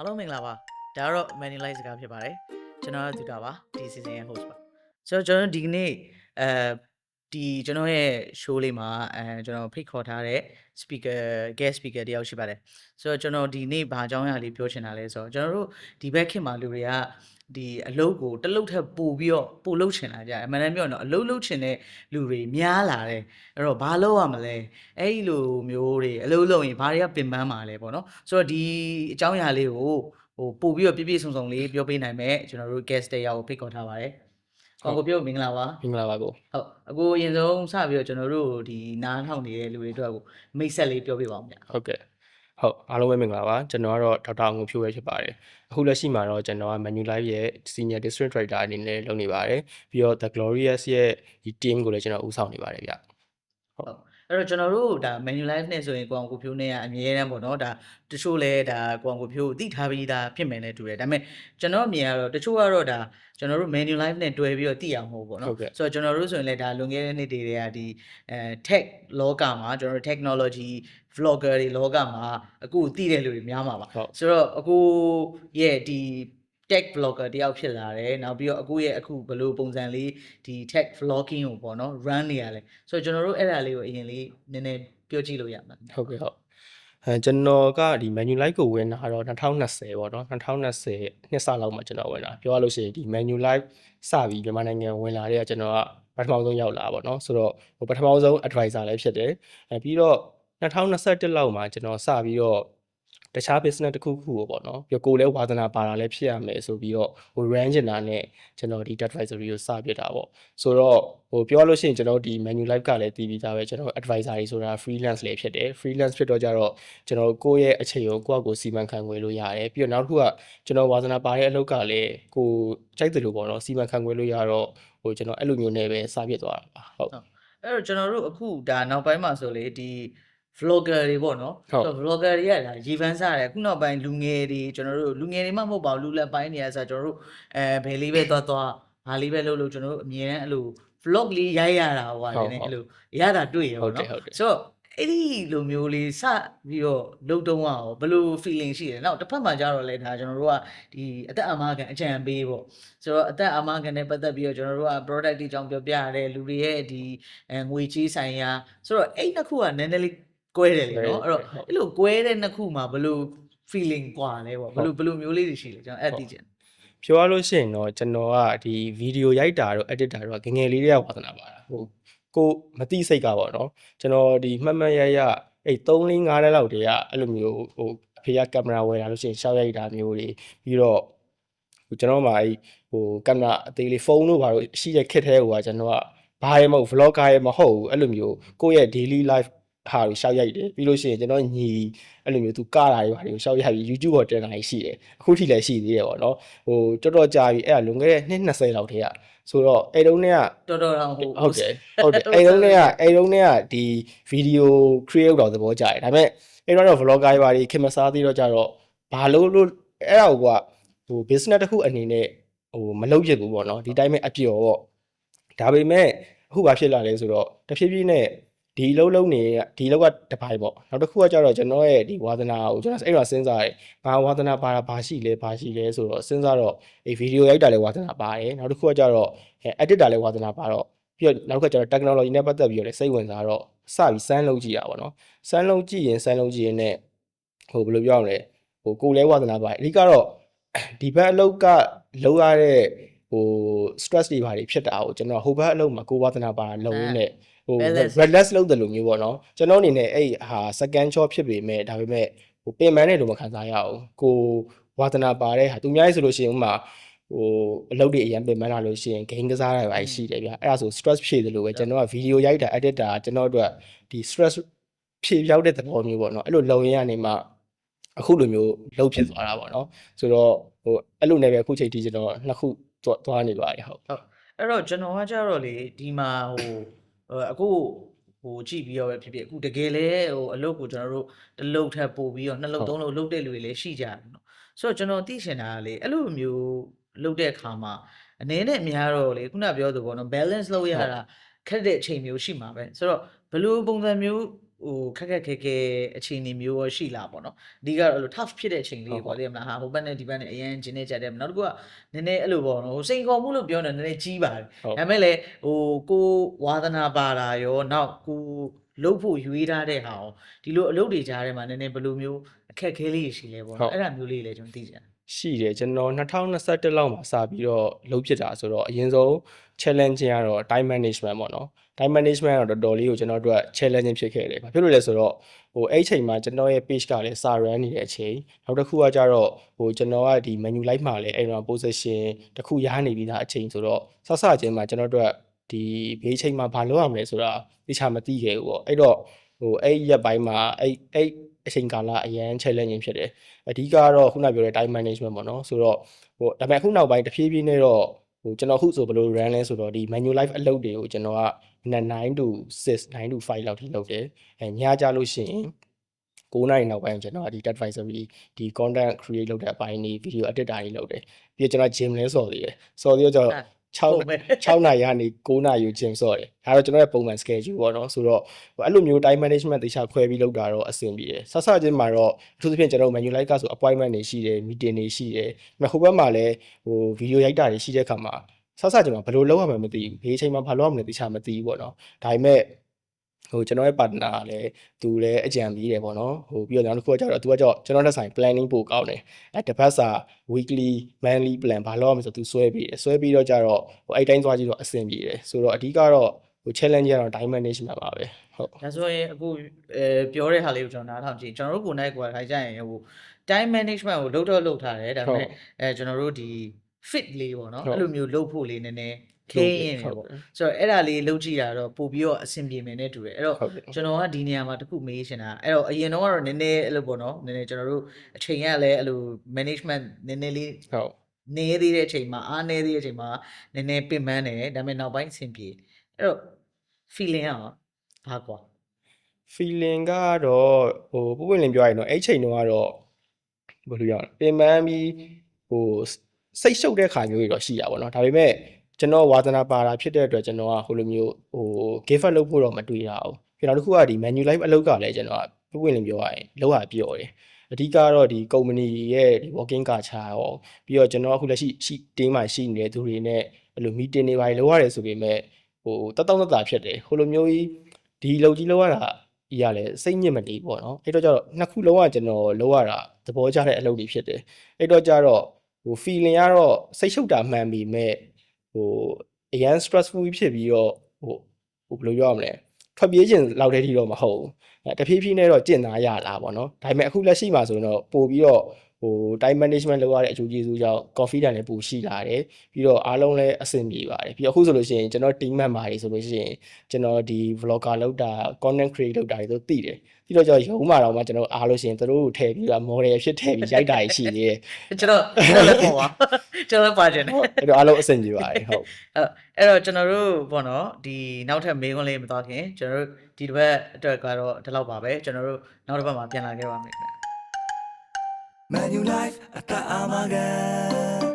အားလုံးမင်္ဂလာပါဒါကတော့ Manulize စကားဖြစ်ပါတယ်ကျွန်တော်ကသူတာပါဒီ season ရဲ့ host ပါဆိုတော့ကျွန်တော်ဒီကနေ့အဲ ဒီကျွန်တော်ရဲ့ show လေးမှာအဲကျွန်တော်ဖိတ်ခေါ်ထားတဲ့ speaker guest speaker တယောက်ရှိပါတယ်ဆိုတော့ကျွန်တော်ဒီနေ့ဘာအကြောင်းအရာလေးပြောချင်တာလဲဆိုတော့ကျွန်တော်တို့ဒီဘက်ခေတ်မှာလူတွေကဒီအလုပ်ကိုတစ်လုပ်ထက်ပိုပြီးတော့ပိုလုပ်ချင်လာကြတယ်အမှန်တမ်းပြောရင်တော့အလုပ်လုပ်ချင်တဲ့လူတွေများလာတယ်အဲ့တော့ဘာလုပ်ရမလဲအဲ့ဒီလိုမျိုးတွေအလုပ်လုပ်ရင်ဘာတွေကပင်ပန်းမှာလဲပေါ့နော်ဆိုတော့ဒီအကြောင်းအရာလေးကိုဟိုပို့ပြီးတော့ပြည့်ပြည့်စုံစုံလေးပြောပေးနိုင်မယ်ကျွန်တော်တို့ guest တယောက်ကိုဖိတ်ခေါ်ထားပါတယ်။ ကောင်းကိုပြောမင်္ဂလာပါမင်္ဂလာပါကို။ဟုတ်အခုအရင်ဆုံးစပြီးတော့ကျွန်တော်တို့ဒီနားထောင်နေတဲ့လူတွေအတွက်ကိုမိတ်ဆက်လေးပြောပြပါဦးဗျာဟုတ်ကဲ့ဟုတ်အားလုံးပဲမင်္ဂလာပါကျွန်တော်ကတော့ဒေါက်တာအောင်ကိုဖြိုးပဲဖြစ်ပါတယ်အခုလက်ရှိမှာတော့ကျွန်တော်က Manulife ရဲ့ Senior District Director အနေနဲ့လုပ်နေပါတယ်ပြီးတော့ The Glorious ရဲ့ဒီ team ကိုလည်းကျွန်တော်ဦးဆောင်နေပါတယ်ဗျ။ဟုတ် အဲ့တော့ကျွန်တော်တို့ဒါ Manulife နဲ့ဆိုရင်ကိုအောင်ကိုဖြိုးနဲ့ကအမြဲတမ်းပေါ့နော်ဒါတချို့လဲဒါကိုအောင်ကိုဖြိုးကိုသိထားပြီးသားဖြစ်မယ်နဲ့တူတယ်ဒါပေမဲ့ကျွန်တော်အမြင်ကတော့တချို့ကတော့ဒါကျွန်တော်တို့ Manulife နဲ့တွဲပြီးတော့သိအောင်မဟုတ်ပေါ့နော်ဟုတ်ကဲ့ဆိုတော့ကျွန်တော်တို့ဆိုရင်လည်းဒါလွန်ခဲ့တဲ့နှစ်တွေတည်းကဒီအဲ tech လောကမှာကျွန်တော်တို့ technology vlogger တွေလောကမှာအခုသိတဲ့လူတွေများမှာပါဟုတ်ဆိုတော့အခုရဲ့ဒီ tech vlogger တယောက်ဖြစ်လာတယ်နောက်ပြီးတော့အခုရဲ့အခုဘယ်လိုပုံစံလေးဒီ tech vlogging ကိုပေါ့နော် run နေရလဲဆိုတော့ကျွန်တော်တို့အဲ့ဒါလေးကိုအရင်လေးနည်းနည်းပြောကြည့်လို့ရမှာဟုတ်ကဲ့ဟုတ်အဲကျွန်တော်ကဒီ Manulife ကိုဝင်တာတော့2020ပေါ့နော်2020နှစ်စလောက်မှာကျွန်တော်ဝင်တာပြောရလို့ရှိရင်ဒီ Manulife စပြီးမြန်မာနိုင်ငံဝင်လာတဲ့ကကျွန်တော်ကပထမဆုံးရောက်လာပါတော့ဆိုတော့ဟိုပထမဆုံး advisor လည်းဖြစ်တယ်အဲပြီးတော့2021လောက်မှာကျွန်တော်စပြီးတော့ တခြား business တစ်ခုခုကိုပေါ့နော်ပြီးတော့ကိုယ်လည်းဝါသနာပါတာလည်းဖြစ်ရမယ်ဆိုပြီးတော့ဟို run ကျင်တာနဲ့ကျွန်တော်ဒီ advisory ကိုစပြတာပေါ့ဆိုတော့ဟိုပြောရလို့ရှိရင်ကျွန်တော်ဒီ Manulife ကလည်းတည်ပြီးသားပဲကျွန်တော် advisor တွေဆိုတာ freelance လည်းဖြစ်တယ် freelance ဖြစ်တော့ကြတော့ကျွန်တော်ကိုယ့်ရဲ့အချိန်ကိုကိုယ့်အကိုစီမံခန့်ခွဲလို့ရတယ်ပြီးတော့နောက်တစ်ခုကကျွန်တော်ဝါသနာပါတဲ့အလုပ်ကလည်းကိုကြိုက်တယ်လို့ပေါ့နော်စီမံခန့်ခွဲလို့ရတော့ဟိုကျွန်တော်အဲ့လိုမျိုးနဲ့ပဲစပြစ်သွားတာပါဟုတ်အဲ့တော့ကျွန်တော်တို့အခုဒါနောက်ပိုင်းမှာဆိုလေဒီ vlogger တွေပေါ့နော်ဟုတ်ဆိုတော့ vlogger တွေကဒါရေပန်းစားတယ်အခုနောက်ပိုင်းလူငယ်တွေကျွန်တော်တို့လူငယ်တွေမှမဟုတ်ပါဘူးလူလက်ပိုင်းတွေအစားကျွန်တော်တို့အဲဘယ်လေးပဲသွားသွားဘာလေးပဲလုပ်လို့ကျွန်တော်တို့အမြဲတမ်းအဲ့လို vlog လေးရိုက်ရတာဟိုဟုဟာတ်နည်းဟုတ်အဲ့လိုရတာတွေ့ရဟုပေါ့တ်တယ်နော်ဟုတ်တယ်ဆိုတော့အဲ့ဒီလိုမျိုးလေးစပြီးတော့လုပ်တုံးအောင်ဘယ်လို feeling ရှိတယ်နောက်တစ်ဖက်မှာကျတော့လေဒါကျွန်တော်တို့ကဒီအသက်အမခံအကြံပေးပေါ့ဆိုတော့အသက်အမခံနဲ့ပတ်သက်ပြီးတော့ကျွန်တော်တို့က product တွေအကြောင်းပြောပြရတယ်လူတွေရဲ့ဒီအဲငွေကြေးဆိုင်ရာဆိုတော့အဲ့နှစ်ခုကနည်းနည်းလေး ကွဲတယ်လေနော်အဲ့တော့ ဟုတ် အဲ့လိုကွဲတဲ့နှစ်ခုမှာဘယ်လို feeling กว่าလဲပေါ့ဘယ်လိုဘယ်လိုမျိုးလေးတွေရှိလဲကျွန်တော်အဲ့သိချင် ပြောရလို့ရှိရင်တော့ကျွန်တော်ကဒီဗီဒီယိုရိုက်တာတော့ editor တော့ငယ်ငယ်လေးတွေကဝါသနာပါတာဟိုကိုမတိစိတ်ကပေါ့နော်ကျွန်တော်ဒီမှတ်မှတ်ရရအဲ့3 4 5တဲ့လောက်တည်းကအဲ့လိုမျိုးဟိုအဖေကကင်မရာဝယ်လာလို့ရှိရင်ရှောက်ရိုက်တာမျိုးတွေပြီးတော့ဟိုကျွန်တော်မှအဲ့ဟိုကင်မရာအသေးလေးဖုန်းတို့ဘာလို့ရှိတဲ့ခက်သေးဟိုကကျွန်တော်ကဘာရဲမဟုတ် vlogger ရဲမဟုတ်ဘူးအဲ့လိုမျိုးကိုယ့်ရဲ့ daily life ဟာကိုရှောက်ရိုက်တယ်ပြီးလို့ရှိရင်ကျွန်တော်ညီအဲ့လိုမျိုးသူကတာတွေဘာတွေကိုရှောက်ရိုက်ပြီး YouTube ပေါ်တင်တာရှိတယ်အခုထိလည်းရှိသေးတယ်ပေါ့နော်ဟိုတော်တော်ကြာပြီအဲ့ဒါလွန်ခဲ့တဲ့နှစ်20လောက်တည်းကဆိုတော့အဲ့တုန်းကတော်တော်တော့ဟိုဟုတ်တယ်ဟုတ်တယ်အဲ့တုန်းကအဲ့တုန်းကဒီဗီဒီယို create တော့သဘောကျတယ်ဒါပေမဲ့အဲ့တော့ vlogger တွေဘာတွေခင်မစားသေးတော့ကြတော့ဘာလို့လို့အဲ့ဒါကိုကဟို business တစ်ခုအနေနဲ့ဟိုမလုပ်ဖြစ်ဘူးပေါ့နော်ဒီတိုင်းပဲအပျော်ပေါ့ဒါပေမဲ့အခုဘာဖြစ်လာလဲဆိုတော့တဖြည်းဖြည်းနဲ့ ဒီလုံးလုံးနေဒီလောက်ကတစ်ပိုင်းပေါ့နောက်တစ်ခုကကြတော့ကျွန်တော်ရဲ့ဒီဝါသနာကိုကျွန်တော်အဲ့တော့စဉ်းစားတယ်ဘာဝါသနာပါတာဘာရှိလဲဘာရှိလဲဆိုတော့စဉ်းစားတော့အေးဗီဒီယိုရိုက်တာလည်းဝါသနာပါတယ်နောက်တစ်ခုကကြတော့အဲ edit တာလည်းဝါသနာပါတော့ပြီးတော့နောက်တစ်ခါကျတော့ technology နဲ့ပတ်သက်ပြီးတော့လည်းစိတ်ဝင်စားတော့စပြီးစမ်းလုပ်ကြည့်တာပေါ့နော်စမ်းလုပ်ကြည့်ရင်စမ်းလုပ်ကြည့်ရင်ねဟိုဘယ်လိုပြောရမလဲဟိုကိုယ်လဲဝါသနာပါတယ်အဓိကတော့ဒီဘက်အလုပ်ကလုပ်ရတဲ့ဟို stress တွေဘာတွေဖြစ်တာကိုကျွန်တော်ဟိုဘက်အလုပ်မှာကိုယ်ဝါသနာပါတာလုပ်ရင်းနဲ့ ဟို Balance relax လုပ်တယ်လို့မျိုးပေါ့နော်ကျွန်တော်အနေနဲ့အဲ့ဟာ second shot ဖြစ်ပေမဲ့ဒါပေမဲ့ဟိုပင်ပန်းတယ်လို့မခံစားရအောင်ကိုဝါသနာပါတဲ့ဟာသူများရေးဆိုလို့ရှိရင်ဥပမာဟိုအလုပ်တွေအရင်ပင်ပန်းလာလို့ရှိရင် game ကစားတာပဲရှိတယ်ဗျအဲ့ဒါဆို stress ဖြည့်တယ်လို့ပဲကျွန်တော်က video ရိုက်တာ edit တာကျွန်တော်တို့ကဒီ stress ဖြည့်ရောက်တဲ့သဘောမျိုးပေါ့နော်အဲ့လိုလုံရင်းကနေမှအခုလိုမျိုးလှုပ်ဖြစ်သွားတာပေါ့နော်ဆိုတော့ဟိုအဲ့လိုနဲ့ပဲအခုချိန်ထိကျွန်တော်နှစ်ခုသွားသွားနေပါတယ်ဟုတ်အဲ့တော့ကျွန်တော်ကကြတော့လေဒီမှာဟိုဟို အခုဟိုကြည့်ပြီးတော့ပဲဖြစ်ဖြစ်အခုတကယ်လဲဟိုအလုပ်ကိုကျွန်တော်တို့တစ်လုပ်ထပ်ပို့ပြီးတော့နှစ်လုပ်သုံးလုပ်လုပ်တဲ့လူတွေလည်းရှိကြတယ်နော်ဆိုတော့ကျွန်တော်သိချင်တာကလေအဲ့လိုမျိုးလုပ်တဲ့အခါမှာအနေနဲ့အများတော့လေခုနပြောသူပေါ့နော် balance လုပ်ရတာခက်တဲ့အချိန်မျိုးရှိမှာပဲဆိုတော့ဘယ်လိုပုံစံမျိုး ဟိုခက်ခက်ခဲခဲအခြေအနေမျိုးရောရှိလာပေါ့နော်အဓိကတော့အဲ့လို tough ဖြစ်တဲ့အချိန်လေးပေါ့သိရမလားဟာဟိုဘက်နဲ့ဒီဘက်နဲ့အရင်ဂျင်းနေကြတယ်နောက်တစ်ခုကနည်းနည်းအဲ့လိုပေါ့နော်ဟိုစိန်ခေါ်မှုလို့ပြောနေနည်းနည်းကြီးပါတယ်ဟုတ်ဒါပေမဲ့လည်းဟိုကိုဝါသနာပါတာရောနောက်ကိုလုတ်ဖို့ရွေးထားတဲ့ဟာရောဒီလိုအလုပ်တွေကြားထဲမှာနည်းနည်းဘယ်လိုမျိုးအခက်ခဲလေးတွေရှိလဲပေါ့ဟုတ်နော်အဲ့ဒါမျိုးလေးလည်းကျွန်တော်သိချင်တယ် ရှိတယ်ကျွန်တော်2021လောက်မှာစပြီးတော့လုပ်ဖြစ်တာဆိုတော့အရင်ဆုံး challenge ကတော့ time management ပေါ့နော် time management ကတော့တော်တော်လေးကိုကျွန်တော်တို့က challenging ဖြစ်ခဲ့တယ်။ဘာဖြစ်လို့လဲဆိုတော့ဟိုအဲ့ဒီအချိန်မှာကျွန်တော်ရဲ့ page ကလည်းစာ run နေတဲ့အချိန်နောက်တစ်ခုကကြတော့ဟိုကျွန်တော်ကဒီ menu live မှာလည်းအဲ့တော့ position တစ်ခုရနေပြီးသားအချိန်ဆိုတော့စစချင်းမှာကျွန်တော်တို့ကဒီဘေးချိန်မှာဘာလုပ်ရမလဲဆိုတာသိချာမသိခဲ့ဘူးပေါ့အဲ့တော့ဟိုအဲ့ဒီရက်ပိုင်းမှာအဲ့အဲ့ အချိန်ကာလအရန် challenging ဖြစ်တယ်အဓိကကတော့ခုနပြောတဲ့ time management ပေါ့နော်ဆိုတော့ဟိုဒါပေမဲ့အခုနောက်ပိုင်းတဖြည်းဖြည်းနဲ့တော့ဟိုကျွန်တော်ခုဆိုဘယ်လို run လဲဆိုတော့ဒီ menu live အလုပ်တွေကိုကျွန်တော်ကနက်9 to 6 9 to 5လောက်ထိလုပ်တယ်အဲညကြလို့ရှိရင်9နိုင်နောက်ပိုင်းကျွန်တော်ကဒီ advisory ဒီ content create လုပ်တဲ့အပိုင်းနေ video edit တာတွေလုပ်တယ်ပြီးတော့ကျွန်တော် gym လဲဆော်သေးတယ်ဆော်သေးတော့ကျွန်တော်ဟုတ် 6ပဲ6နိုင်ရနေ9နိုင်ယူ gym ဆော်တယ်ဒါတော့ကျွန်တော်ရဲ့ပုံမှန် schedule ပေါ့နော်ဆိုတော့ဟိုအဲ့လိုမျိုး time management တေချာခွဲပြီးလုပ်တာတော့အဆင်ပြေတယ်ဆက်ဆက်ချင်းမှာတော့အထူးသဖြင့်ကျွန်တော် menu like ကဆို appointment တွေရှိတယ် meeting တွေရှိတယ်ဒါပေမဲ့ဟိုဘက်မှာလည်းဟို video ရိုက်တာတွေရှိတဲ့ခါမှာဆက်ဆက်ချင်းမှာဘယ်လိုလုပ်ရမှန်းမသိဘူးဘေးအချိန်မှာဘာလုပ်ရမလဲတေချာမသိဘူးပေါ့နော်ဒါပေမဲ့ ဟိုကျွန်တော်ရဲ့ partner ကလည်းသူလည်းအကြံပေးတယ်ပေါ့နော်ဟိုပြီးတော့နောက်တစ်ခုကကျတော့သူကကျတော့ကျွန်တော်တက်ဆိုင် planning ပို့ကောင်းတယ်အဲတစ်ပတ်စာ weekly monthly plan ဘာလုပ်ရမလဲဆိုသူဆွဲပြီးတယ်ဆွဲပြီးတော့ကျတော့ဟိုအဲ့တိုင်းသွားကြည့်တော့အဆင်ပြေတယ်ဆိုတော့အဓိကတော့ဟို challenge ကတော့ time management ပါပဲဟုတ်ဒါဆိုရင်အခုအဲပြောတဲ့ဟာလေးကိုကျွန်တော်နားထောင်ကြည့်ကျွန်တော်တို့ကိုယ်နိုင်ကွာခိုင်ကြရင်ဟို time management ကိုလုပ်တော့လုပ်ထားတယ်ဒါပေမဲ့အဲကျွန်တော်တို့ဒီ fit လေးပေါ့နော်ဟုတ်အဲ့လိုမျိုးလုပ်ဖို့လေးနည်းနည်း ခင်းရင်တယ်ပေါ့ဆိုတော့အဲ့ဒါလေးလုပ်ကြည့်တာတော့ပို့ပြီးတော့အဆင်ပြေမယ်နဲ့တူတယ်အဲ့တော့ဟုတ်တယ်ကျွန်တော်ကဒီနေရာမှာတစ်ခုမေးချင်တာအဲ့တော့အရင်တော့ကတော့နည်းနည်းအဲ့လိုပေါ့နော်နည်းနည်းကျွန်တော်တို့အချိန်ရလည်းအဲ့လို management နည်းနည်းလေးဟုတ်နေသေးတဲ့အချိန်မှာအားနေသေးတဲ့အချိန်မှာနည်းနည်းပင်ပန်းတယ်ဒါပေမဲ့နောက်ပိုင်းအဆင်ပြေအဲ့တော့ feeling อ่ะဘာကွာ feeling ကတော့ဟိုပုံပွင့်လင်းပြောရရင်တော့အဲ့ချိန်တုန်းကတော့ဘယ်လိုရအောင်လဲပင်ပန်းပြီးဟိုစိတ်ရှုပ်တဲ့ခါမျိုးတွေတော့ရှိတာပေါ့နော်ဒါပေမဲ့ ကျွန်တော်ဝါသနာပါတာဖြစ်တဲ့အတွက်ကျွန်တော်ကဟိုလိုမျိုးဟို give up လုပ်ဖို့တော့မတွေးရအောင်ပြီးတော့တစ်ခုကဒီ menu live အလုပ်ကလည်းကျွန်တော်ကပုံပွင့်လင်းပြောရရင်လောက်ရပြောတယ်အဓိကတော့ဒီ company ရဲ့ဒီ working culture ရောပြီးတော့ကျွန်တော်အခုလက်ရှိရှိ team မှာရှိနေတဲ့သူတွေနဲ့အဲ့လို meeting တွေပါလုပ်ရတယ်ဆိုပေမဲ့ဟိုတတောင့်တတာဖြစ်တယ်ဟိုလိုမျိုးကြီးဒီလုပ်ကြီးလုပ်ရတာကြီးရလဲစိတ်ညစ်မနေပေါ့နော်အဲ့တော့ကျတော့နှစ်ခုလုံးကကျွန်တော်လုပ်ရတာသဘောကျတဲ့အလုပ်တွေဖြစ်တယ်အဲ့တော့ကျတော့ဟို feeling ကတော့စိတ်ရှုပ်တာမှန်ပြီမဲ့ ဟိုအရန် stressful ဖြစ်ပြီးတော့ဟိုဟိုဘယ်လိုပြောရမလဲထွက်ပြေးခြင်းလောက်တဲ့ထိတော့မဟုတ်ဘူးအဲတဖြည်းဖြည်းနဲ့တော့ကျင့်သားရလာပေါ့နော်ဒါပေမဲ့အခုလက်ရှိမှာဆိုရင်တော့ပို့ပြီးတော့ ဟို time management လုပ်ရတဲ့အကျိုးကျေးဇူးကြောင့် confidence လည်းပိုရှိလာတယ်ပြီးတော့အားလုံးလည်းအဆင်ပြေပါတယ်ပြီးတော့အခုဆိုလို့ရှိရင်ကျွန်တော် team member တွေဆိုလို့ရှိရင်ကျွန်တော်ဒီ vlogger လုပ်တာ content create လုပ်တာတွေ都သိတယ်ပြီးတော့ကျွန်တော်ရုံးမှာတော့မှကျွန်တော်အားလို့ရှိရင်သူတို့ကိုထည့်ပြီးတော့ model ဖြစ်ထည့်ပြီးရိုက်တာတွေရှိသေးတယ်ကျွန်တော်ကျွန်တော်လည်းပေါ့ပါကျွန်တော်လည်းပါကျင်တယ်ဟုတ်အဲ့တော့အားလုံးအဆင်ပြေပါတယ်ဟုတ်အဲ့တော့ကျွန်တော်တို့ပေါ့နော်ဒီနောက်ထပ်မေးခွန်းလေးမသွားခင်ကျွန်တော်တို့ဒီတစ်ပတ်အတွက်ကတော့ဒီလောက်ပါပဲကျွန်တော်တို့နောက်တစ်ပတ်မှာပြန်လာခဲ့ပါမယ်ခင်ဗျာ Menu Life at Armageddon.